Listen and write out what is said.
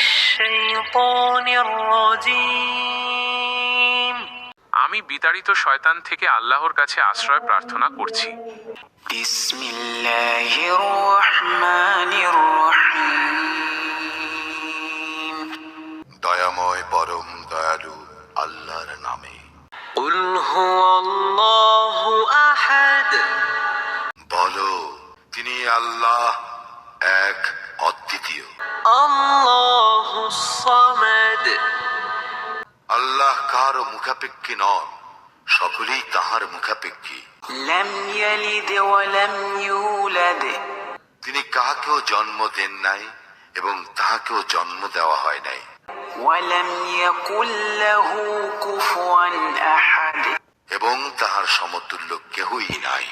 الشيطان الرجيم আমি বিতাড়িত শয়তান থেকে আল্লাহর কাছে আশ্রয় প্রার্থনা করছি بسم الله الرحمن الرحيم দয়াময় পরম দয়ালু আল্লাহর নামে قل هو الله أحد বলো তিনি আল্লাহ এক অদ্বিতীয় الله الصمد আল্লাহ কার মুখাপেক্ষী নন সকলেই তাহার মুখাপেক্ষী। তিনি কাহাকেও জন্ম দেন নাই এবং তাহাকেও জন্ম দেওয়া হয় নাই। এবং তাহার সমতুল্য কেহই নাই।